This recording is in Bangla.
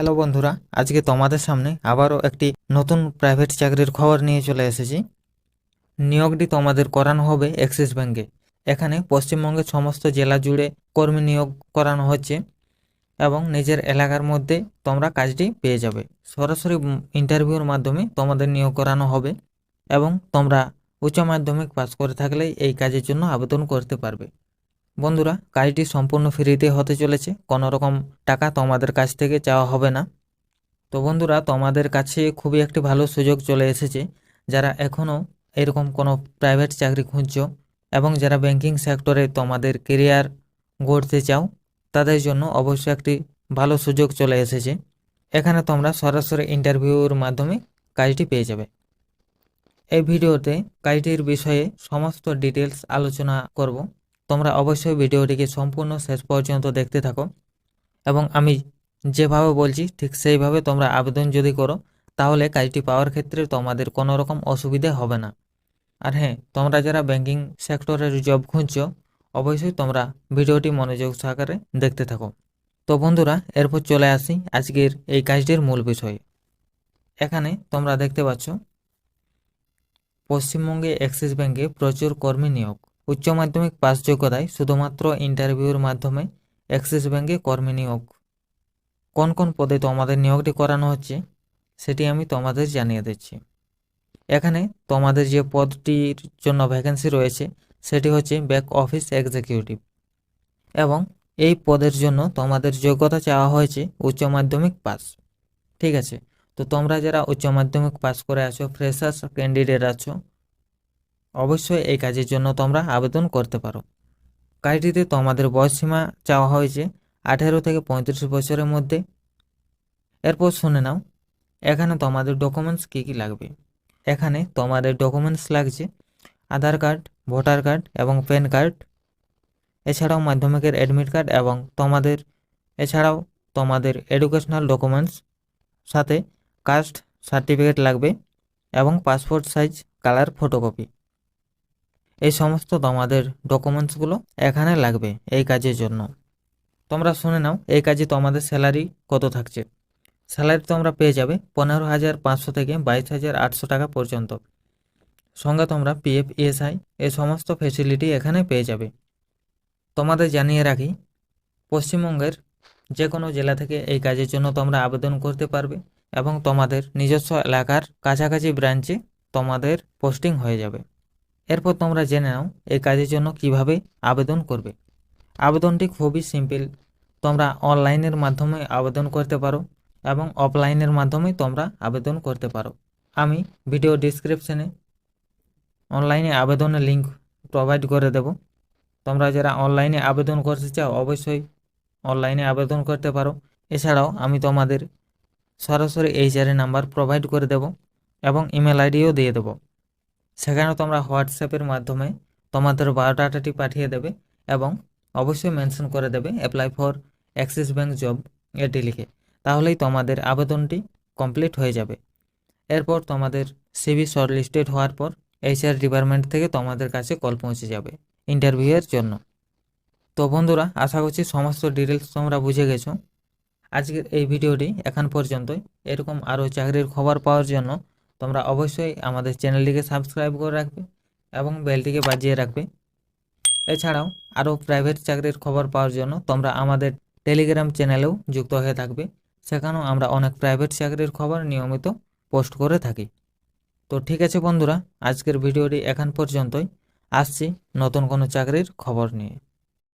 হ্যালো বন্ধুরা, আজকে তোমাদের সামনে আবারও একটি নতুন প্রাইভেট চাকরির খবর নিয়ে চলে এসেছি। নিয়োগটি তোমাদের করানো হবে অ্যাক্সিস ব্যাঙ্কে এখানে পশ্চিমবঙ্গের সমস্ত জেলা জুড়ে কর্মী নিয়োগ করানো হচ্ছে এবং নিজের এলাকার মধ্যে তোমরা কাজটি পেয়ে যাবে। সরাসরি ইন্টারভিউর মাধ্যমে তোমাদের নিয়োগ করানো হবে এবং তোমরা উচ্চ মাধ্যমিক পাস করে থাকলেই এই কাজের জন্য আবেদন করতে পারবে। বন্ধুরা কাজটি সম্পূর্ণ ফ্রিতে হতে চলেছে। কোনো রকম টাকা তোমাদের কাছ থেকে চাওয়া হবে না। তো বন্ধুরা, তোমাদের কাছে খুবই একটি ভালো সুযোগ চলে এসেছে। যারা এখনও এরকম কোনো প্রাইভেট চাকরি খুঁজছো এবং যারা ব্যাংকিং সেক্টরে তোমাদের কেরিয়ার গড়তে চাও, তাদের জন্য অবশ্যই একটি ভালো সুযোগ চলে এসেছে। এখানে তোমরা সরাসরি ইন্টারভিউর মাধ্যমে কাজটি পেয়ে যাবে। এই ভিডিওতে কাজটির বিষয়ে সমস্ত ডিটেলস আলোচনা করব। তোমরা অবশ্যই ভিডিওটিকে সম্পূর্ণ শেষ পর্যন্ত দেখতে থাকো। এবং আমি যেভাবে বলছি, ঠিক সেইভাবে তোমরা আবেদন যদি করো, তাহলে কাজটি পাওয়ার ক্ষেত্রে তোমাদের কোনো রকম অসুবিধা হবে না। আর হ্যাঁ তোমরা যারা ব্যাংকিং সেক্টরের জব খুঁজছো, অবশ্যই তোমরা ভিডিওটি মনোযোগ সহকারে দেখতে থাকো। তো বন্ধুরা, এরপর চলে আসি আজকের এই কাজটির মূল বিষয়ে। এখানে তোমরা দেখতে পাচ্ছ, পশ্চিমবঙ্গে অ্যাক্সিস ব্যাংকে প্রচুর কর্মী নিয়োগ। উচ্চ মাধ্যমিক পাস যোগ্যতায় শুধুমাত্র ইন্টারভিউর মাধ্যমে অ্যাক্সিস ব্যাঙ্কে কর্মী নিয়োগ। কোন কোন পদে তোমাদের নিয়োগটি করানো হচ্ছে, সেটি আমি তোমাদের জানিয়ে দিচ্ছি। এখানে তোমাদের যে পদটির জন্য ভ্যাকেন্সি রয়েছে, সেটি হচ্ছে ব্যাক অফিস এক্সিকিউটিভ এবং এই পদের জন্য তোমাদের যোগ্যতা চাওয়া হয়েছে উচ্চ মাধ্যমিক পাস। ঠিক আছে? তো তোমরা যারা উচ্চ মাধ্যমিক পাস করে আছো ফ্রেশার্স ক্যান্ডিডেট আছো অবশ্যই এই কাজের জন্য তোমরা আবেদন করতে পারো। কাজটিতে তোমাদের বয়সসীমা চাওয়া হয়েছে আঠেরো থেকে পঁয়ত্রিশ বছরের মধ্যে। এরপর শুনে নাও, এখানে তোমাদের ডকুমেন্টস কী কী লাগবে? এখানে তোমাদের ডকুমেন্টস লাগছে আধার কার্ড, ভোটার কার্ড এবং প্যান কার্ড। এছাড়াও মাধ্যমিকের অ্যাডমিট কার্ড এবং তোমাদের, এছাড়াও তোমাদের এডুকেশনাল ডকুমেন্টস সাথে কাস্ট সার্টিফিকেট লাগবে এবং পাসপোর্ট সাইজ কালার ফটোকপি এই সমস্ত তোমাদের ডকুমেন্টসগুলো এখানে লাগবে এই কাজের জন্য। তোমরা শুনে নাও, এই কাজে তোমাদের স্যালারি কত থাকছে? স্যালারি তোমরা পেয়ে যাবে পনেরো হাজার পাঁচশো থেকে বাইশ হাজার আটশো টাকা পর্যন্ত। সঙ্গে তোমরা পিএফ ইএসআই এই সমস্ত ফেসিলিটি এখানে পেয়ে যাবে। তোমাদের জানিয়ে রাখি, পশ্চিমবঙ্গের যে কোনো জেলা থেকে এই কাজের জন্য তোমরা আবেদন করতে পারবে এবং তোমাদের নিজস্ব এলাকার কাছাকাছি ব্রাঞ্চে তোমাদের পোস্টিং হয়ে যাবে। এরপর তোমরা জেনে নাও এই কাজের জন্য কীভাবে আবেদন করবে। আবেদনটি খুবই সিম্পল। তোমরা অনলাইনের মাধ্যমে আবেদন করতে পারো এবং অফলাইনের মাধ্যমে তোমরা আবেদন করতে পারো। আমি ভিডিও ডিসক্রিপশনে অনলাইনে আবেদনের লিঙ্ক প্রোভাইড করে দেব। তোমরা যারা অনলাইনে আবেদন করতে চাও অবশ্যই অনলাইনে আবেদন করতে পারো। এছাড়াও আমি তোমাদের সরাসরি এইচআরএ নাম্বার প্রোভাইড করে দেব এবং ইমেল আইডিও দিয়ে দেব। সেখানে তোমরা হোয়াটসঅ্যাপের মাধ্যমে তোমাদের বায়োডাটাটি পাঠিয়ে দেবে এবং অবশ্যই মেনশন করে দেবে apply for Axis bank job এটি লিখে। তাহলেই তোমাদের আবেদনটি কমপ্লিট হয়ে যাবে। এরপর তোমাদের সিভি শর্টলিস্টেড হওয়ার পর এইচআর ডিপার্টমেন্ট থেকে তোমাদের কাছে কল পৌঁছে যাবে ইন্টারভিউয়ের জন্য। তো বন্ধুরা, আশা করছি সমস্ত ডিটেলস তোমরা বুঝে গেছো। আজকের এই ভিডিওটি এখন পর্যন্তই। এরকম আরও চাকরির খবর পাওয়ার জন্য তোমরা অবশ্যই আমাদের চ্যানেলটিকে সাবস্ক্রাইব করে রাখবে এবং বেলটিকে বাজিয়ে রাখবে। এছাড়াও আরও প্রাইভেট চাকরির খবর পাওয়ার জন্য তোমরা আমাদের টেলিগ্রাম চ্যানেলেও যুক্ত হয়ে থাকবে। সেখানেও আমরা অনেক প্রাইভেট চাকরির খবর নিয়মিত পোস্ট করে থাকি। তো ঠিক আছে বন্ধুরা, আজকের ভিডিওটি এখন পর্যন্তই। আসছি নতুন কোনো চাকরির খবর নিয়ে।